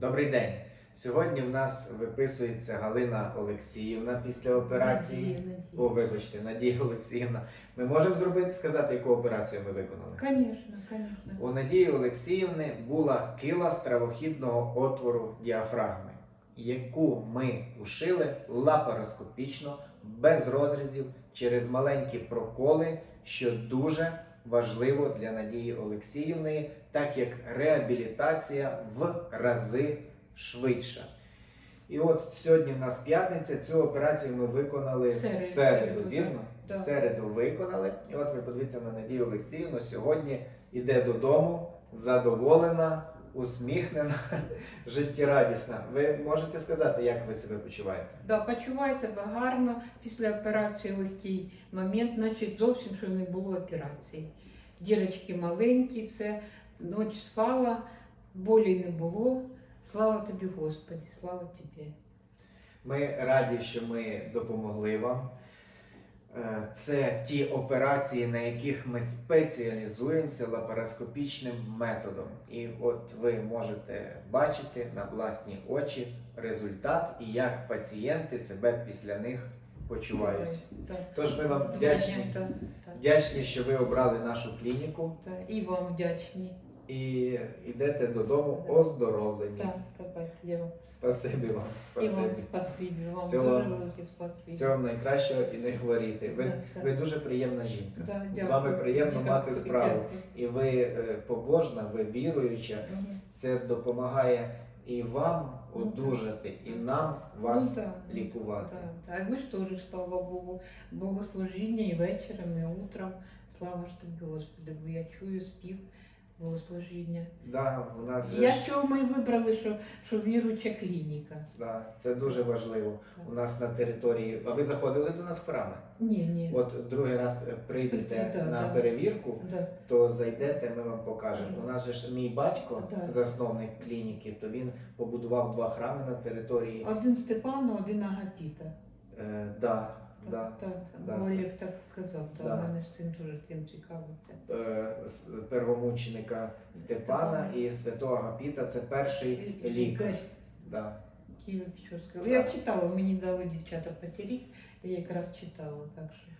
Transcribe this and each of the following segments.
Добрий день. Сьогодні в нас виписується Галина Олексіївна після операції. Надія, Надія. О, вибачте, Надія Олексіївна. Ми можемо зробити сказати, яку операцію ми виконали? Конечно, конечно. У Надії Олексіївни була кила стравохідного отвору діафрагми, яку ми ушили лапароскопічно, без розрізів, через маленькі проколи, що дуже важливо для Надії Олексіївни, так як реабілітація в рази швидша. І от сьогодні в нас п'ятниця, цю операцію ми виконали в Середу, середу, середу, вірно? да. В середу виконали. І от ви подивіться на Надію Олексіївну. Сьогодні йде додому, задоволена, усміхнена, життєрадісна. Ви можете сказати, як ви себе почуваєте? Да, почуваю себе гарно. Після операції легкий момент, значить зовсім що не було операції. Дірочки маленькі, все, ніч спала, болі не було. Слава тобі, Господи, слава тобі. Ми раді, що ми допомогли вам. Е, Це ті операції, на яких ми спеціалізуємося лапароскопічним методом. І от ви можете бачити на власні очі результат і як пацієнти себе після них почувають. Так. Тож ми вам вдячні, вдячні, що ви обрали нашу клініку так. І вам вдячні. І йдете додому оздоровлені. Так, давайте, я вам. Спасибі вам. І вам Спасибі. спасибі, вам Всього дуже велике спасибі. Всього вам найкращого і не хворійте. Ви, Да, так. ви дуже приємна жінка. Да, З дякую. вами приємно Дякую, мати справу. дякую. І ви е, побожна, ви віруюча. Мгм. Це допомагає і вам Ну, так. одужати, і нам вас ну, да, лікувати. Да, да. А ви ж теж, слава Богу, богослужіння і вечором, і утром. Слава ж тобі, Господи, бо я чую спів богослужіння. Да, у нас же Я ж- чого ми вибрали, що, що віруча клініка. да, це дуже важливо. У нас на території. А ви заходили до нас в храми? Ні, ні. От другий раз е, прийдете Да, на да. перевірку, Да. то зайдете, ми вам покажемо. У нас же ж мій батько, Да. засновник клініки, то він побудував два храми на території. Один Степану, один Агапіта. Е, да, да. Так, так, Да, Олег так казав, Да. да. мене ж цим дуже цим цікавиться. Е, первомученика Степана Степана. і святого Агапіта це перший лікар. Да. Києво-Печорська. Я читала, мені дали дівчата патірі, я якраз читала, так що.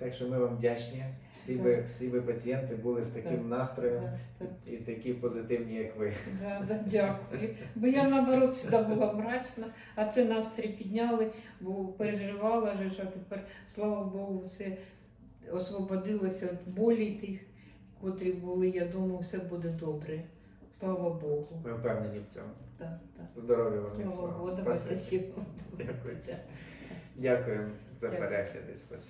Так що ми вам вдячні. Всі Так. ви, всі ви пацієнти були з таким Так. настроєм Да, так. і такі позитивні, як ви. Да, да, дякую. Бо я наоборот завжди була мрачна, а це настрій підняли, бо переживала що тепер, слава Богу, все освободилося від болі тих, котрі були. Я думаю, все буде добре. Слава Богу. Ми впевнені в цьому. Так, так. Здоров'я вам Слава. Богу. Дякую. Дякуємо за Дякую. перегляди. Спасибі.